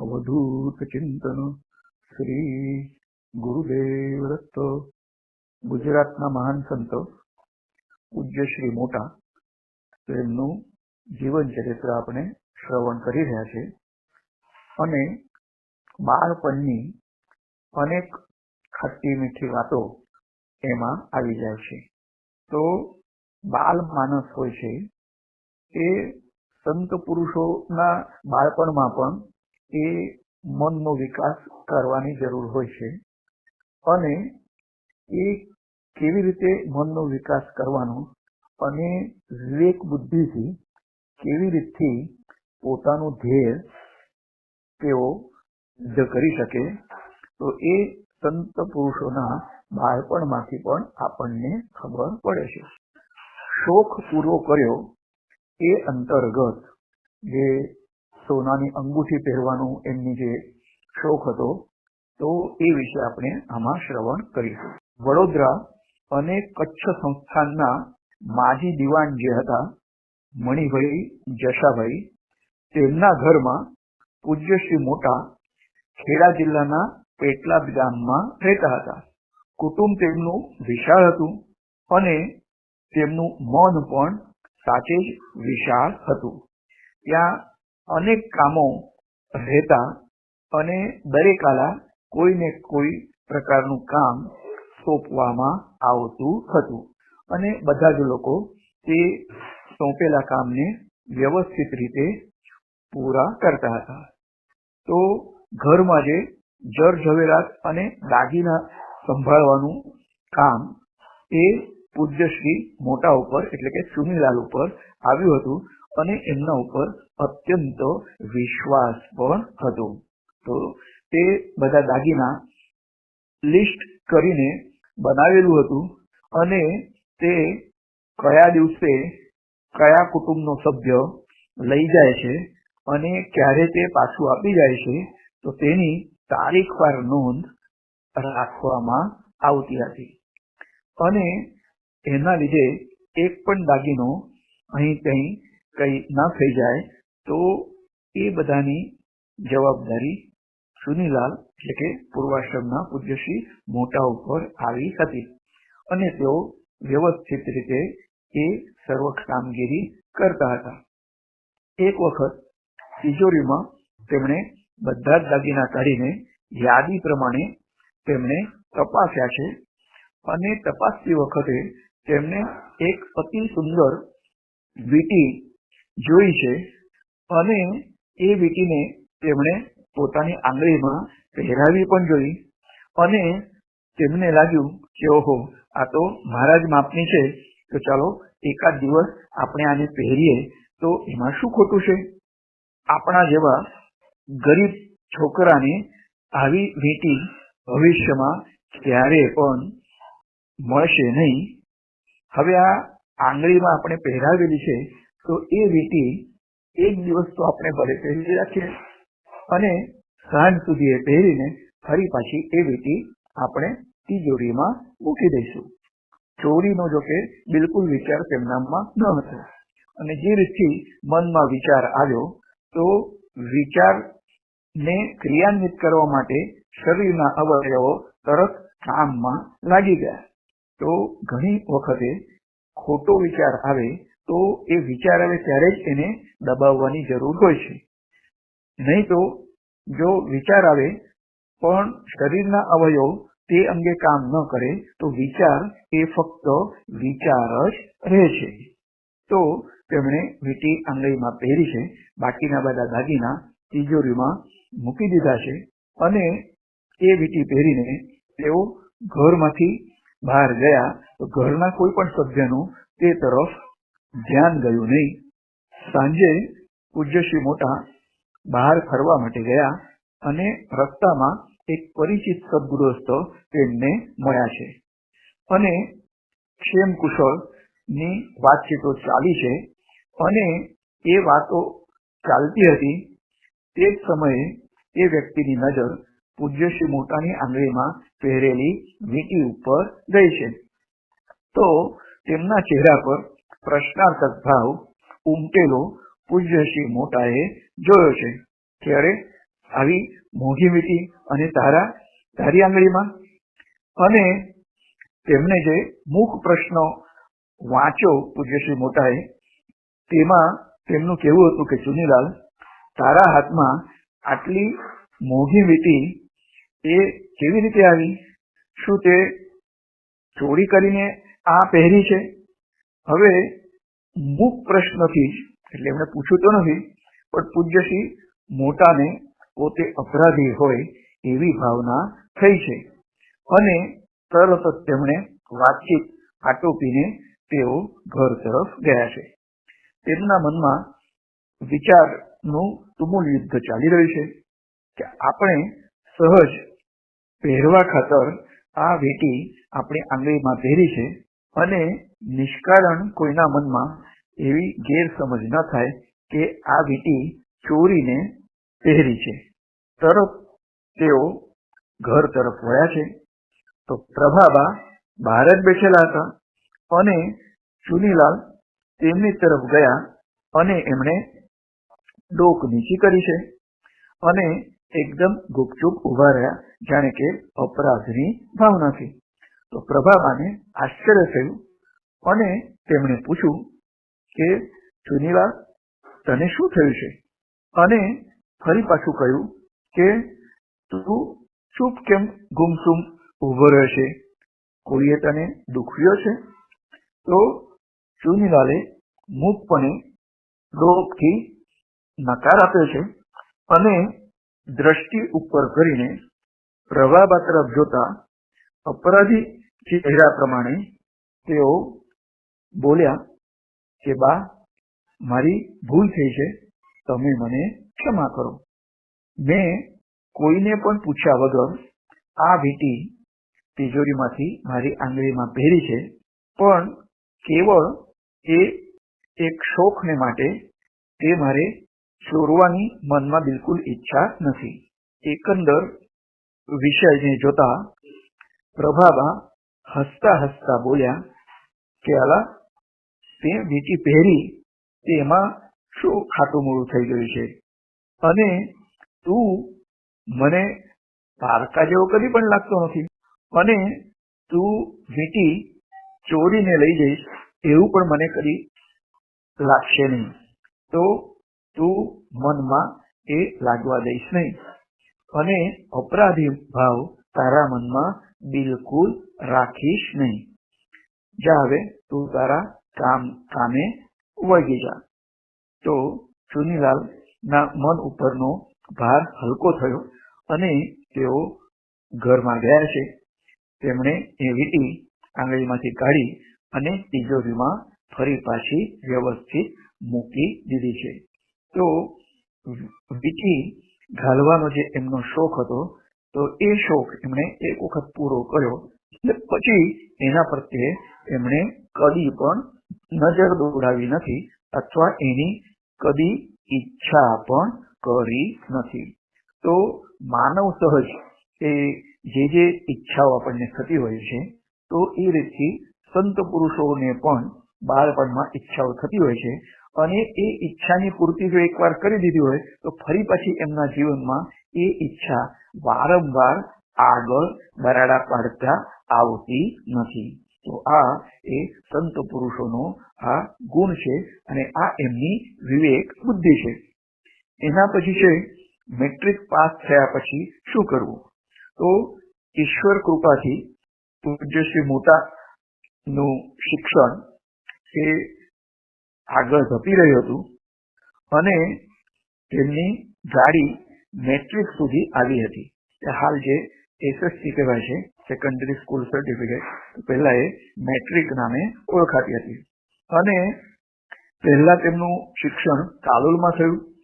અવધૂત ચિંતન શ્રી ગુરુદેવ દત્ત, ગુજરાતના મહાન સંત, પૂજ્ય શ્રી મોટા, તેમનું જીવન ચરિત્ર આપણે શ્રવણ કરી રહ્યા છે. અને બાળપણની અનેક ખટ્ટી મીઠી વાતો એમાં આવી જાય છે. તો બાલ માનસ હોય છે, એ સંત પુરુષોના બાળપણમાં પણ એ મનનો વિકાસ કરવાની જરૂર હોય છે. અને એ કેવી રીતે મનનો વિકાસ કરવાનો? અને વિવેક બુદ્ધિથી કેવી રીતથી પોતાનું ધ્યેય તેઓ સિદ્ધ કરી શકે? તો એ સંત પુરુષોના બાળપણમાંથી પણ આપણને ખબર પડે છે. શોખ પૂરો કર્યો એ અંતર્ગત જે સોનાની અંગૂઠી પહેરવાનો એમની જે શોખ હતો, તો એ વિશે આપણે આમાં શ્રવણ કરીશું. વડોદરા અને કચ્છ સંસ્થાનના માજી દિવાન જે હતા, મણિભાઈ જશાભાઈ, તેમના ઘરમાં પૂજ્ય શ્રી મોટા ખેડા જિલ્લાના પેટલાદ ગામમાં રહેતા હતા. કુટુંબ તેમનું વિશાળ હતું અને તેમનું મન પણ સાચે જ વિશાળ હતું. ત્યાં અનેક કામો રહેતા અને દરેક આલા કોઈને કોઈ પ્રકારનું કામ સોંપવામાં આવતું હતું. અને બધા જ લોકો તે સોંપેલા કામને વ્યવસ્થિત રીતે પૂરા કરતા હતા. તો ઘરમાં જે જર ઝવેરાત અને દાગીના સંભાળવાનું કામ એ પૂજ્ય શ્રી મોટા ઉપર એટલે કે સુનીલાલ ઉપર આવ્યું હતું અને એમના ઉપર અત્યંત વિશ્વાસ પણ હતો. તો તે બધા દાગીના લિસ્ટ કરીને બનાવેલું હતું અને તે કયા દિવસે કયા કુટુંબનો સભ્ય લઈ જાય છે અને ક્યારે તે પાછું આપી જાય છે, તો તેની તારીખવાર નોંધ રાખવામાં આવતી હતી. અને એના લીધે એક પણ દાગીનો અહીં કઈ કંઈ ના થઈ જાય તો એ બધાની જવાબદારી સુનીલાલ એટલે કે પૂર્વાશ્રમના પૂજ્યશ્રી મોટા ઉપર આવી હતી અને તેઓ વ્યવસ્થિત રીતે એ સર્વ કામગીરી કરતા હતા. એક વખત તિજોરીમાં તેમણે બધા જ દાગીના કાઢીને યાદી પ્રમાણે તેમણે તપાસ્યા છે અને તપાસતી વખતે તેમને એક અતિ સુંદર વીટી જોઈ છે અને એ વીટીને તેમણે પોતાની આંગળીમાં પહેરાવી પણ જોઈ અને તેમને લાગ્યું કે ઓહો, આ તો મારા જ માપની છે. તો ચાલો એકાદ દિવસ આપણે આને પહેરીએ. તો એમાં શું ખોટું છે? આપણા જેવા ગરીબ છોકરાને આવી વીંટી ભવિષ્યમાં ક્યારે પણ મળશે નહીં. હવે આ આંગળીમાં આપણે પહેરાવેલી છે. તો એ વીંટી એક દિવસ તો આપણે ભલે પહેરી રાખીએ. અને સાંજ સુધી એ પહેરીને ફરી પાછી એ વીંટી આપણે તિજોરીમાં મૂકી દઈશું. ચોરીનો જો કે બિલકુલ વિચાર તેમનામાં ન હતો. અને જે રીતથી મનમાં વિચાર આવ્યો, તો વિચારને ક્રિયાન્વિત કરવા માટે શરીરના અવયવો તરત કામમાં લાગી ગયા. તો ઘણી વખતે ખોટો વિચાર આવે તો એ વિચાર આવે ત્યારે જ એને દબાવવાની જરૂર હોય છે. નહીં તો જો વિચાર આવે, પણ શરીરના અવયવ તે અંગે કામ ન કરે, તો વિચાર એ ફક્ત વિચાર જ રહે છે. તો તેમણે વીટી આંગળીમાં પહેરી છે, બાકીના બધા દાગીના તિજોરીમાં મૂકી દીધા છે અને એ વીટી પહેરીને તેઓ ઘરમાંથી બહાર ગયા. તો ઘરના કોઈ પણ સભ્યનું તે તરફ ધ્યાન ગયું નહીં. સાંજે પૂજ્ય શ્રી મોટા બહાર ફરવા માટે ગયા અને રસ્તામાં એક પરિચિત સદગૃહસ્થ તેમને મળ્યા છે. અને ક્ષેમ કુશળની વાતચીતો ચાલી છે અને એ વાતો ચાલતી હતી તે જ સમયે એ વ્યક્તિની નજર પૂજ્ય શ્રી મોટાની આંગળીમાં પહેરેલી વીંટી ઉપર ગઈ છે. તો તેમના ચહેરા પર પ્રશ્નાર્થક ભાવ ઉમટેલો પૂજ્ય મોટાએ જોયો છે. ત્યારે આવી મોંઘી મીઠી અને તારા તારી આંગળીમાં? અને તેમને જે મુખ પ્રશ્નો વાંચ્યો પૂજ્યશ્રી મોટાએ, તેમાં તેમનું કેવું હતું કે ચુનીલાલ તારા હાથમાં આટલી મોંઘી વીટી એ કેવી રીતે આવી? શું તે ચોરી કરીને આ પહેરી છે? હવે મુખ પ્રશ્નથી જ, એટલે એમણે પૂછ્યું તો નથી, પણ પૂજ્યશ્રી મોટાને પોતે અપરાધી હોય એવી ભાવના થઈ છે. અને તરત જ તેમણે વાતચીત આટોપીને તેઓ ઘર તરફ ગયા છે. તેમના મનમાં વિચારનું તુમુલ યુદ્ધ ચાલી રહ્યું છે કે આપણે સહજ પહેરવા ખાતર આ વેટી આપણી આંગળીમાં પહેરી છે અને નિષ્કારણ કોઈના મનમાં એવી ગેરસમજ ન થાય કે આ વીટી ચોરીને પહેરી છે. તરત તેઓ ઘર તરફ વળ્યા છે. તો પ્રભાબા બહાર જ બેઠેલા હતા અને ચુનીલાલ તેમની તરફ ગયા અને એમણે ડોક નીચી કરી છે અને એકદમ ગુપચુપ ઊભા રહ્યા, જાણે કે અપરાધની ભાવનાથી તો પ્રભાબાને આશ્ચર્ય થયું અને તેમણે પૂછ્યું કે ચુનીલા તને શું થયું છે? અને ફરી પાછું કહ્યું કે, તું ચૂપ કેમ ગુમસુમ ઊભો રહ્યો છે? કોઈએ તને દુખ્યો છે? તો ચુનીલાલે મુખપણે લોભથી નકાર આપ્યો છે અને દ્રષ્ટિ ઉપર કરીને પ્રભાબા તરફ જોતા અપરાધી ચહેરા પ્રમાણે તેઓ બોલ્યા કે, બા, મારી ભૂલ થઈ છે. તમે મને ક્ષમા કરો. મેં કોઈને પણ પૂછ્યા વગર આ વીટી તિજોરીમાંથી મારી આંગળીમાં પહેરી છે, પણ કેવળ એ એક શોખને માટે તે મારે ચોરવાની મનમાં બિલકુલ ઈચ્છા નથી. એકંદર વિષયને જોતા પ્રભાબા હસતા હસતા બોલ્યા, કે અલા તે વીટી પહેરી તેમાં શું ખાટું મોડું થઈ ગયું છે? અને તું મને પારકા જેવો કદી પણ લાગતો નથી. અને તું વીટી ચોરીને લઈ જઈશ, એવું પણ મને કદી લાગશે નહીં. તો તું મનમાં એ લાગવા દઈશ નહીં. અને અપરાધી ભાવ તારા મનમાં બિલકુલ રાખીશ નહીં. જા હવે તું તારા કામ, કામે વળગી જા. તો ચુનીલાલ ના મન ઉપરનો ભાર હલકો થયો અને તેઓ ઘરમાં ગયા છે. તેમણે એ વીટી આંગળીમાંથી કાઢી અને તિજોરીમાં ફરી પાછી વ્યવસ્થિત મૂકી દીધી છે. તો વીટી ઘાલવાનો જે એમનો શોખ હતો તો એ શોખ એમણે એક વખત પૂરો કર્યો. પછી એના પ્રત્યે એમણે કદી પણ નજર દોડાવી નથી અથવા એની કદી ઈચ્છા પણ કરી નથી. તો માનવ સહજ એ જે જે ઈચ્છાઓ આપણને થતી હોય છે, તો એ રીતથી સંત પુરુષોને પણ બાળપણમાં ઈચ્છાઓ થતી હોય છે. અને એ ઈચ્છાની પૂર્તિ જો એકવાર કરી દીધી હોય, તો ફરી પછી એમના જીવનમાં એ ઈચ્છા વારંવાર આગળ બરાડા પાડતા આવતી નથી તો આ એ સંત પુરુષોનો આ ગુણ છે અને આ એમની વિવેક બુદ્ધિ છે એના પછી છે મેટ્રિક પાસ થયા પછી શું કરવું તો ઈશ્વર કૃપાથી પૂજ્ય શ્રી મોટા નું શિક્ષણ એ આગળ ધપી રહ્યું હતું અને તેમની ગાડી મેટ્રિક સુધી આવી હતી. હાલ જે એસએસસી કહેવાય છે સેકન્ડરી સ્કૂલ સર્ટિફિકેટ પહેલા એ મેટ્રિક નામે ઓળખાતી હતી. અને પહેલા તેમનું શિક્ષણ કાલોલમાં થયું,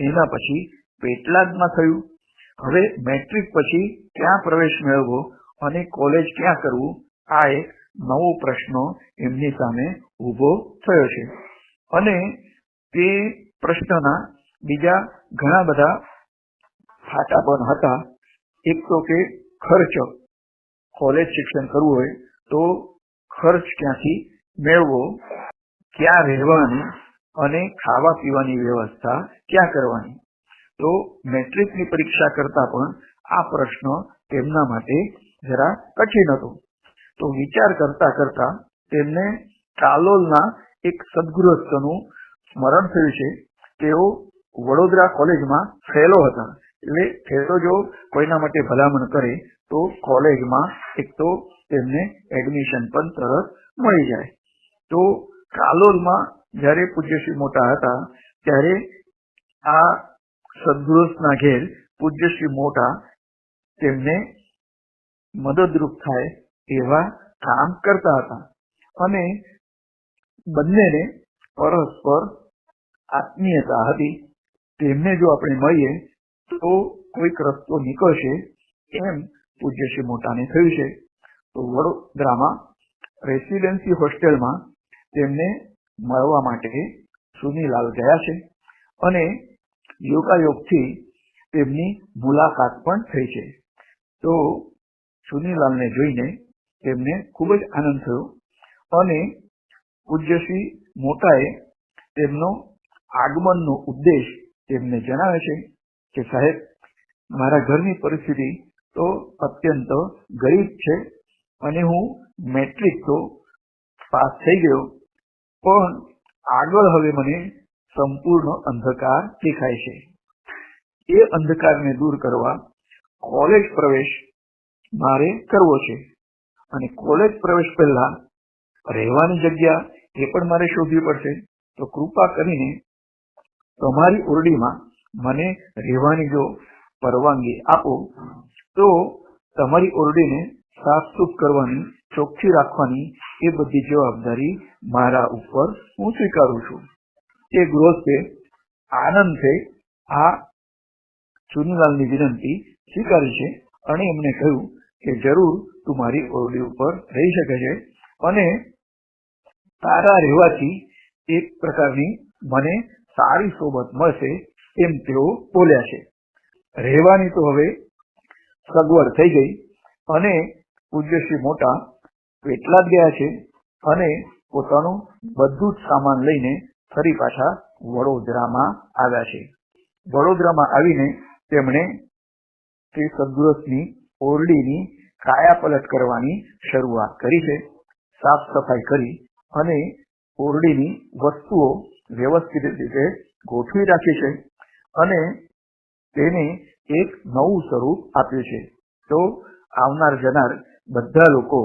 એના પછી પેટલાદમાં થયું. હવે મેટ્રિક પછી ક્યાં પ્રવેશ મેળવવો અને કોલેજ ક્યાં કરવું, આ એક નવો પ્રશ્ન એમની સામે ઊભો થયો છે. અને તે પ્રશ્નના બીજા ઘણા બધા ફાટા પણ હતા. એક તો કે ખર્ચ કોલેજ શિક્ષણ કરવું હોય તો ખર્ચ ક્યાંથી મેળવો, ક્યાં રહેવાની અને ખાવા પીવાની વ્યવસ્થા ક્યાં કરવાની? તો મેટ્રિકની પરીક્ષા કરતા પણ આ પ્રશ્ન તેમના માટે જરા કઠિન હતો. તો વિચાર કરતા કરતા તેમને કાલોલના એક સદગૃહસ્થનું સ્મરણ થયું છે. તેઓ વડોદરા કોલેજમાં ફેલો હતા. એટલે ખેડૂતો કોઈના માટે ભલામણ કરે, તો કોલેજમાં એક તો તેમને એડમિશન પણ તરત મળી જાય. તો કાલોલમાં જ્યારે પૂજ્યશ્રી મોટા હતા, ત્યારે આ સદગૃહના ઘેર પૂજ્યશ્રી મોટા તેમને મદદરૂપ થાય એવા કામ કરતા હતા. અને બંનેને પરસ્પર આત્મીયતા હતી. તેમને જો આપણે મળીએ તો કોઈક રસ્તો નીકળશે, એમ પૂજ્યશ્રી મોટાને થયું છે. તો વડોદરામાં રેસિડેન્સી હોસ્ટેલમાં તેમને મળવા માટે સુનીલાલ ગયા છે અને યોગાયોગથી તેમની મુલાકાત પણ થઈ છે. તો સુનીલાલને જોઈને તેમને ખૂબ જ આનંદ થયો અને પૂજ્યશ્રી મોટાએ તેમનો આગમનનો ઉદ્દેશ તેમને જણાવે છે. કે સાહેબ, મારા ઘરની પરિસ્થિતિ તો અત્યંત ગરીબ છે અને હું મેટ્રિક તો પાસ થઈ ગયો. પણ આગળ હવે મને સંપૂર્ણ અંધકાર દેખાય છે. એ અંધકારને દૂર કરવા કોલેજ પ્રવેશ મારે કરવો છે. અને કોલેજ પ્રવેશ પહેલા રહેવાની જગ્યા એ પણ મારે શોધવી પડશે. તો કૃપા કરીને તમારી ઓરડીમાં મને રહેવાની જો પરવાનગી આપો, તો તમારી ઓરડીને સાફસૂફ કરવાની, ચોખ્ખી રાખવાની એ બધી જવાબદારી મારા ઉપર હું સ્વીકારું છું. તે ગૃહસ્થે આનંદથી આ ચુનીલાલની વિનંતી સ્વીકારી છે અને એમને કહ્યું કે જરૂર તું મારી ઓરડી ઉપર રહી શકે છે અને તારા રહેવાથી એક પ્રકારની મને સારી સોબત મળશે એમ તેઓ બોલ્યા છે. રહેવાની તો હવે સગવડ થઈ ગઈ અને પૂજ્યશ્રી મોટા પેટલા જ ગયા છે અને પોતાનું બધું જ સામાન લઈને ફરી પાછા વડોદરામાં આવ્યા છે. વડોદરામાં આવીને તેમણે તે સદગૃહની ઓરડીની કાયાપલટ કરવાની શરૂઆત કરી છે. સાફ સફાઈ કરી અને ઓરડીની વસ્તુઓ વ્યવસ્થિત રીતે ગોઠવી રાખી છે. અને તેને એક નવું સ્વરૂપ આપ્યું છે. તો આવનાર જનાર બધા લોકો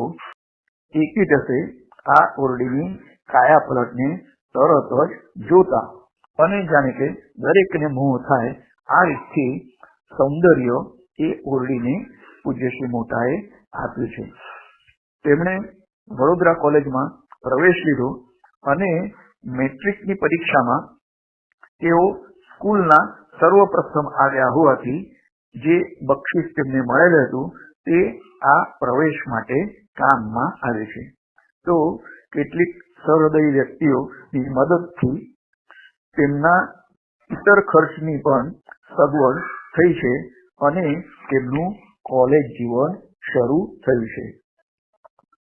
એકી થશે આ ઓરડીની કાયાપલટને તરત જ જોતા અને જાણે કે દરેકને મોહ થાય, આ રીતથી સૌંદર્ય એ ઓરડીને પૂજ્યશ્રી મોટાએ આપ્યું છે. તેમણે વડોદરા કોલેજમાં પ્રવેશ લીધો અને મેટ્રિકની પરીક્ષામાં તેઓ સ્કૂલના સર્વપ્રથમ આવ્યા હોવાથી જે બક્ષિસ તેમને મળેલ હતું, તે આ પ્રવેશ માટે કામમાં આવે છે. તો કેટલીક સહૃદય વ્યક્તિઓની મદદથી તેમના ઇતર ખર્ચની પણ સગવડ થઈ છે અને તેમનું કોલેજ જીવન શરૂ થયું છે.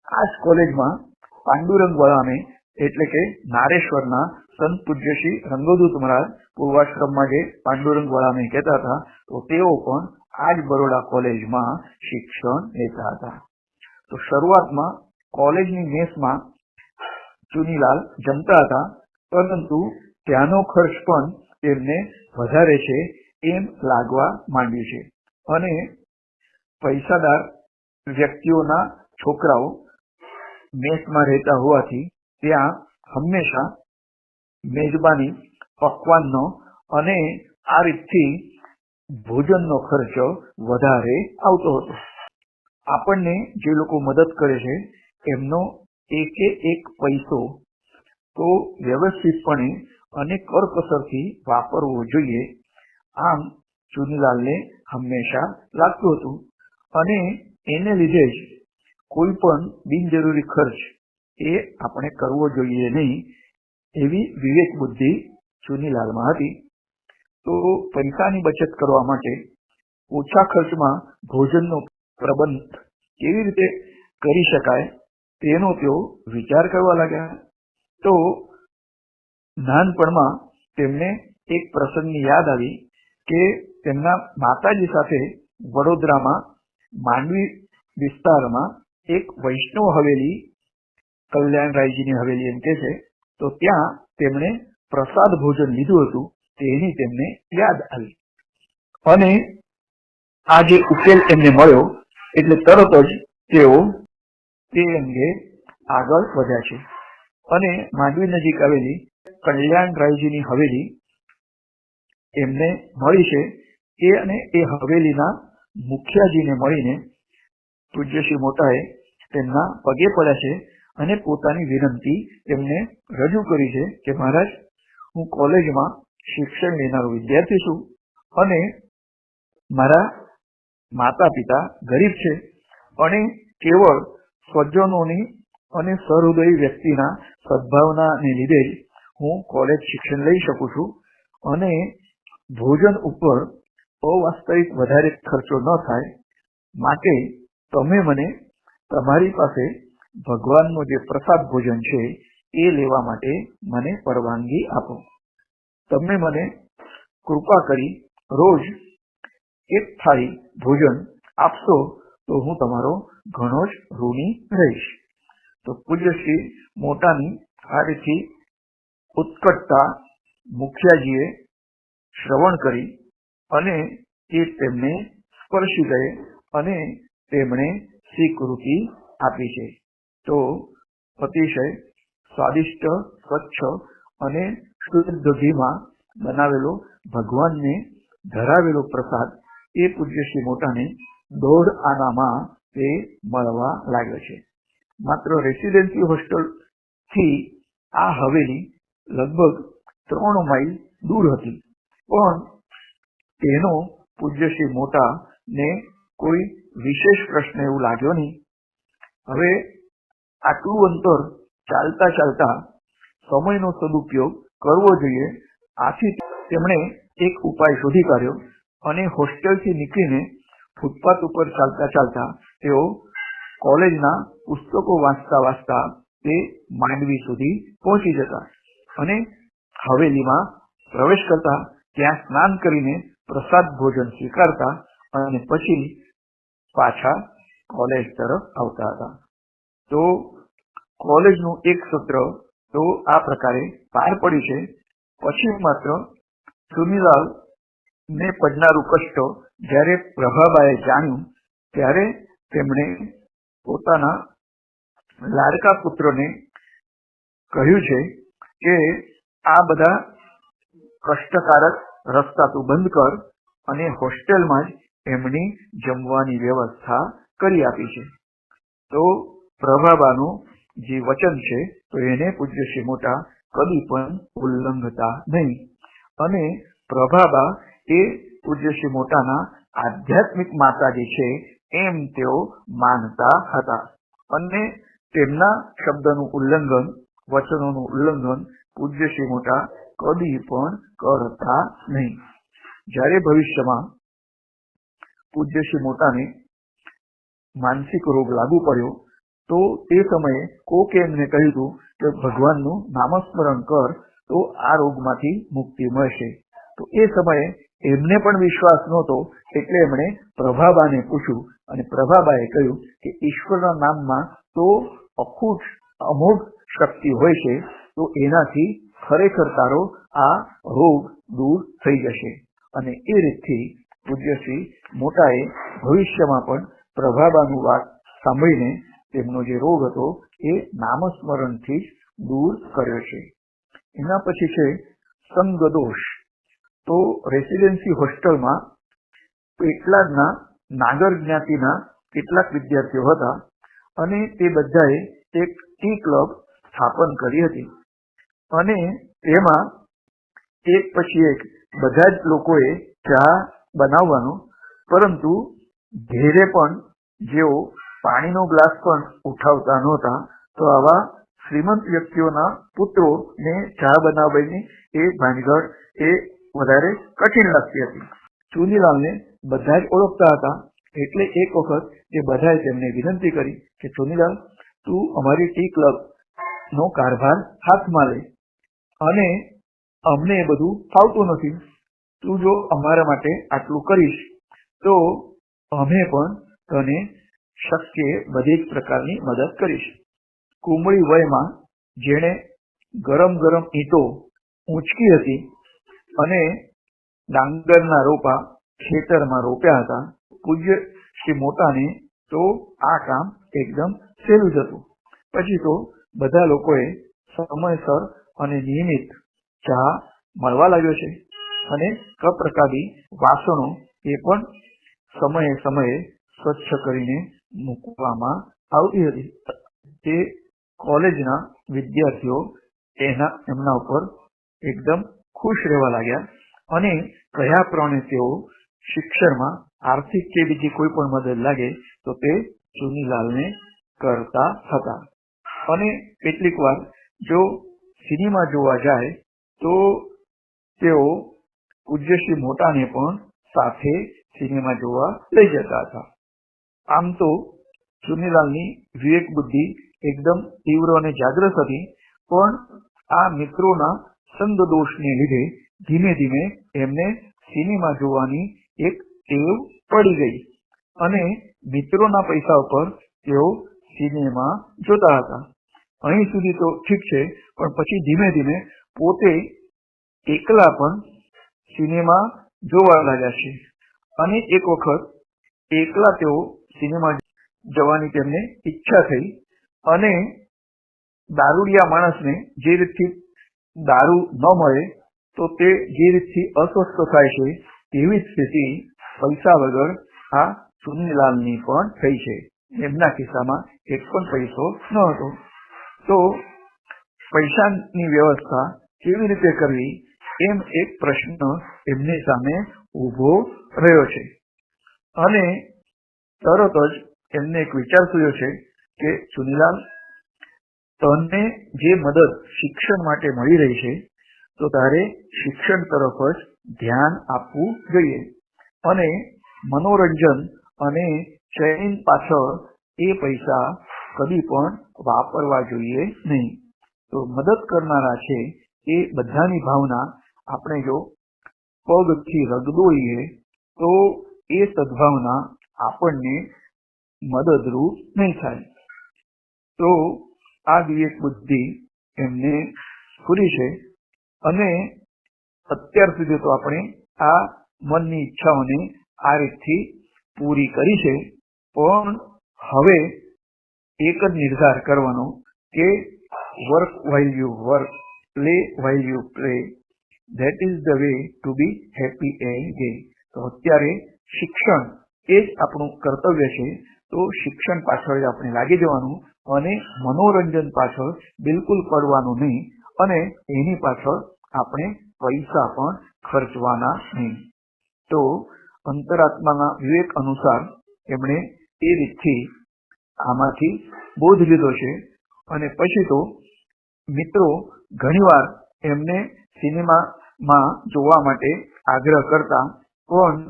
આ જ કોલેજમાં પાંડુરંગ વળામે એટલે કે નારેશ્વરના સંત પૂજ્ય શ્રી રંગોદૂત મહારાજ પૂર્વાશ્રમમાં જે પાંડુરંગ વળામે કહેતા હતા, તો તેઓ પણ આ જ બરોડા કોલેજમાં શિક્ષણ લેતા હતા. તો શરૂઆતમાં કોલેજની મેસમાં ચુનીલાલ જમતા હતા, પરંતુ ત્યાંનો ખર્ચ પણ તેમને વધારે છે એમ લાગવા માંડ્યું છે. અને પૈસાદાર વ્યક્તિઓના છોકરાઓ મેસમાં રહેતા હોવાથી ત્યાં હંમેશા મેજબાની પકવાનનો અને આ રીતથી ભોજનનો ખર્ચો વધારે આવતો હતો. આપણને જે લોકો મદદ કરે છે, એમનો એકે એક પૈસો તો વ્યવસ્થિતપણે અને કરકસરથી વાપરવો જોઈએ. આમ ચુનીલાલને હંમેશા લાગતું હતું. અને એને લીધે જ કોઈ પણ બિનજરૂરી ખર્ચ એ આપણે કરવો જોઈએ નહીં. એવી વિવેક બુદ્ધિ ચુનીલાલમાં હતી. તો પૈસાની બચત કરવા માટે ઓછા ખર્ચમાં ભોજનનો પ્રબંધ કેવી રીતે કરી શકાય તેનો તેઓ વિચાર કરવા લાગ્યા. તો નાનપણમાં તેમને એક પ્રસંગની યાદ આવી કે તેમના માતાજી સાથે વડોદરામાં માંડવી વિસ્તારમાં એક વૈષ્ણવ હવેલી, કલ્યાણરાયજીની હવેલી એમ કે છે તો ત્યાં તેમણે પ્રસાદ ભોજન લીધું હતું, તેની તેમને યાદ આવી. અને આ જે ઉકેલ એમને મળ્યો, એટલે તરત જ તેઓ તે અંગે આગળ વધ્યા છે. અને માંડવી નજીક આવેલી કલ્યાણરાયજીની હવેલી એમને મળી છે. એ અને એ હવેલીના મુખ્યાજીને મળીને પૂજ્ય મોટાએ તેમના પગે પડ્યા છે. અને પોતાની વિનંતી તેમને રજૂ કરી છે કે મહારાજ, હું કોલેજમાં શિક્ષણ લેનારો વિદ્યાર્થી છું અને મારા માતા પિતા ગરીબ છે અને કેવળ સ્વજનોની અને સહૃદય વ્યક્તિના સદભાવનાને લીધે જ હું કોલેજ શિક્ષણ લઈ શકું છું અને ભોજન ઉપર અવાસ્તવિક વધારે ખર્ચો ન થાય. માટે તમે મને તમારી પાસે ભગવાનનો જે પ્રસાદ ભોજન છે, એ લેવા માટે મને પરવાનગી આપો. તમે મને કૃપા કરી રોજ એક થાળી ભોજન આપશો તો હું તમારો ઘણો જ ઋણી રહીશ. તો પૂજ્યશ્રી મોટાની આ ઉત્કટતા મુખિયાજીએ શ્રવણ કરી અને તે તેમને સ્પર્શી ગયે અને તેમણે સ્વીકૃતિ આપી છે. તો અતિશય સ્વાદિષ્ટ, સ્વચ્છ અને શુદ્ધ ઘીમાં બનાવેલો ભગવાનને ધરાવેલો પ્રસાદ એ પૂજ્ય શ્રી મોટાને દોઢ આનામાં તે મળવા લાગ્યો છે. માત્ર રેસિડેન્સી હોસ્ટેલથી આ હવેલી લગભગ ત્રણ માઇલ દૂર હતી. પણ તેનો પૂજ્ય શ્રી મોટા ને કોઈ વિશેષ પ્રશ્ન એવું લાગ્યો નહીં. હવે આટલું અંતર ચાલતા ચાલતા સમયનો સદુપયોગ કરવો જોઈએ. આથી તેમણે એક ઉપાય શોધી કાઢ્યો અને હોસ્ટેલથી નીકળીને ફૂટપાથ ઉપર ચાલતા ચાલતા તેઓ કોલેજના પુસ્તકો વાંચતા વાંચતા તે માંડવી સુધી પહોંચી જતા અને હવેલીમાં પ્રવેશ કરતા ત્યાં સ્નાન કરીને પ્રસાદ ભોજન સ્વીકારતા અને પછી પાછા કોલેજ તરફ આવતા હતા. તો કોલેજનું એક સત્ર તો આ પ્રકારે પાર પડ્યું છે. પછી માત્ર સુનીલાલ ને પડનારું કષ્ટ જ્યારે પ્રભાબાએ જાણ્યું, ત્યારે તેમણે પોતાના લાડકા પુત્રને કહ્યું છે કે આ બધા કષ્ટકારક રસ્તા તું બંધ કર અને હોસ્ટેલમાં જ એમની જમવાની વ્યવસ્થા કરી આપી છે. તો પ્રભાબાનું જે વચન છે, તો એને પૂજ્ય શ્રી મોટા કદી પણ ઉલ્લંઘતા નહીં. અને પ્રભાબા એ પૂજ્ય શ્રી મોટાના આધ્યાત્મિક માતાજી છે, એમ તેઓ માનતા હતા. અને તેમના શબ્દનું ઉલ્લંઘન, વચનોનું ઉલ્લંઘન પૂજ્ય શ્રી મોટા કદી પણ કરતા નહીં. જ્યારે ભવિષ્યમાં પૂજ્ય શ્રી મોટાને માનસિક રોગ લાગુ પડ્યો તો તે સમયે કોકે એમને કહ્યું હતું કે ભગવાનનું નામસ્મરણ કર, તો આ રોગમાંથી મુક્તિ મળશે. તો એ સમયે એમને પણ વિશ્વાસ નહોતો, એટલે એમણે પ્રભાબાને પૂછ્યું અને પ્રભાબાએ કહ્યું કે ઈશ્વરના નામમાં તો અખૂટ, અમોઘ શક્તિ હોય છે, તો એનાથી ખરેખર તારો આ રોગ દૂર થઈ જશે. અને એ રીતથી પૂજ્યશ્રી મોટાએ ભવિષ્યમાં પણ પ્રભાબાનું વાત સાંભળીને તેમનો જે રોગ હતો એ નામસ્મરણથી દૂર કર્યો છે. એના પછી છે સંગદોષ. તો રેસિડેન્સી હોસ્ટેલમાં પેટલાદના નાગર જ્ઞાતિના કેટલાક વિદ્યાર્થીઓ હતા અને તે બધાએ એક ટી ક્લબ સ્થાપન કરી હતી. અને તેમાં એક પછી એક બધા જ લોકોએ ચા બનાવવાનો, પરંતુ ઘેરે પણ જેઓ પાણીનો ગ્લાસ પણ ઉઠાવતા નહોતા, તો આવા શ્રીમંત વ્યક્તિઓના પુત્રોને ચા બનાવવાની એ ભાનગઢ એ વધારે કઠિન લાગતી હતી. ચુનીલાલને બધા જ ઓળખતા હતા, એટલે એક વખત એ બધાએ તેમને વિનંતી કરી કે, ચુનીલાલ, તું અમારી ટી ક્લબ નો કારભાર હાથમાં લે અને અમને એ બધું ફાવતું નથી. તું જો અમારા માટે આટલું કરીશ, તો અમે પણ તને શક્ય બધી જ પ્રકારની મદદ કરીશ. કુમળી વયમાં જેણે ગરમ ગરમ ઈંટો ઊંચકી હતી અને ડાંગરના રોપા ખેતરમાં રોપ્યા હતા, પૂજ્ય શ્રી મોટાને તો આ કામ એકદમ સહેલું જ હતું. પછી તો બધા લોકોએ સમયસર અને નિયમિત ચા મળવા લાગ્યો છે અને કપ્રકારી વાસણો એ પણ સમયે સમયે સ્વચ્છ કરીને મૂકવામાં આવતી હતી. તે કોલેજના વિદ્યાર્થીઓ એના, એમના ઉપર એકદમ ખુશ રહેવા લાગ્યા અને કયા પ્રમાણે તેઓ શિક્ષણમાં આર્થિક કે બીજી કોઈ પણ મદદ લાગે તો તે ચુનીલાલને કરતા હતા. અને કેટલીક વાર જો સિનેમા જોવા જાય તો તેઓ પૂજ્યશ્રી મોટાને પણ સાથે સિનેમા જોવા લઈ જતા હતા. આમ તો ચુનીલાલની વિવેક બુદ્ધિ એકદમ તીવ્ર અને જાગ્રત હતી, પણ આ મિત્રોના સંદ દોષને લીધે ધીમે ધીમે એમને સિનેમા જોવાની એક ટેવ પડી ગઈ અને મિત્રોના પૈસા ઉપર તેઓ સિનેમા જોતા હતા. અહીં સુધી તો ઠીક છે, પણ પછી ધીમે ધીમે પોતે એકલા પણ સિનેમા જોવા લાગ્યા છે. અને એક વખત એકલા તેઓ સિનેમા જવાની તેમને ઈચ્છા થઈ અને દારૂડિયા માણસને જે રીતથી દારૂ ન મળે, તો તે જે રીતથી અસ્વસ્થ થાય છે, તેવી સ્થિતિ પૈસા વગર આ સુનીલાલની પણ થઈ છે. એમના કિસ્સામાં એક પણ પૈસો ન હતો. તો પૈસાની વ્યવસ્થા કેવી રીતે કરવી, એમ એક પ્રશ્ન એમની સામે ઊભો રહ્યો છે. અને તરત જ એમને એક વિચાર થયો છે કે સુનીલાલ, તને જે મદદ શિક્ષણ માટે મળી રહી છે, તો તારે શિક્ષણ તરફ જ ધ્યાન આપવું જોઈએ. અને મનોરંજન અને ચયન પાછળ એ પૈસા કદી પણ વાપરવા જોઈએ નહીં. તો મદદ કરનારા છે એ બધાની ભાવના આપણે જો પગથી રગદોઈએ તો એ સદભાવના આપણને મદદરૂપ નહીં થાય. તો આ વિવેક બુદ્ધિ એમને પૂરી છે અને અત્યાર સુધી તો આપણે આ મનની ઈચ્છાઓને આ રીતથી પૂરી કરી છે, પણ હવે એક જ નિર્ધાર કરવાનો કે work while you work play while you play that is the way to be happy again તો અત્યારે શિક્ષણ એ જ આપણું કર્તવ્ય છે, તો શિક્ષણ પાછળ આપણે લાગી જવાનું અને મનોરંજન પાછળ બિલકુલ પડવાનું નહીં અને એની પાછળ આપણે પૈસા પણ ખર્ચવાના નહીં. તો અંતરાત્માના વિવેક અનુસાર એમણે એ રીતથી આમાંથી બોધ લીધો છે અને પછી તો મિત્રો ઘણીવાર એમને સિનેમામાં જોવા માટે આગ્રહ કરતા, પણ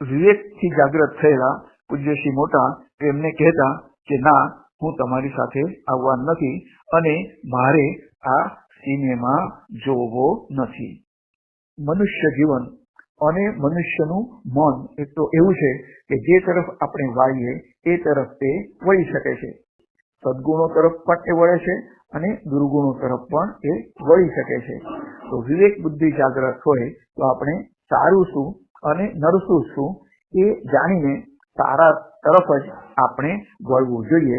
વિવેકથી જાગૃત થયેલા પૂજ્યશ્રી મોટા એમને કહેતા કે, ના, હું તમારી સાથે આવવા નથી અને મારે આ સિનેમા જોવો નથી. મનુષ્ય જીવન અને મનુષ્યનું મન એક તો એવું છે કે જે તરફ આપણે વાળીએ એ તરફ તે વળી શકે છે. સદગુણો તરફ પણ એ વળે છે અને દુર્ગુણો તરફ પણ એ વળી શકે છે. તો વિવેક બુદ્ધિ જાગ્રત હોય તો આપણે સારું શું અને નરસું છું એ જાણીને તારા તરફ જ આપણે વળવું જોઈએ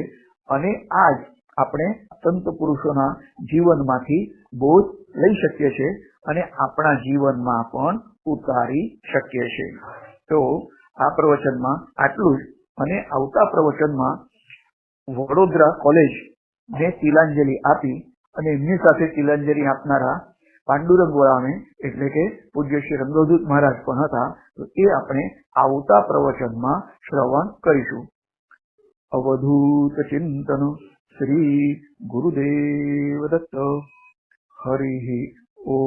અને આ જ આપણે સંત પુરુષોના જીવનમાંથી બોધ લઈ શકીએ છીએ અને આપણા જીવનમાં પણ ઉતારી શકીએ છીએ. તો આ પ્રવચનમાં આટલું જ અને આવતા પ્રવચનમાં વડોદરા કોલેજ ને તિલાંજલિ આપી અને એમની સાથે તિલાંજલિ આપનારા પાંડુરંગ વળામે એટલે કે પૂજ્ય શ્રી રંગદૂત મહારાજ પણ હતા, તો એ આપણે આવતા પ્રવચનમાં શ્રવણ કરીશું. અવધૂત ચિંતન શ્રી ગુરુદેવ દત્ત. હરિ ઓ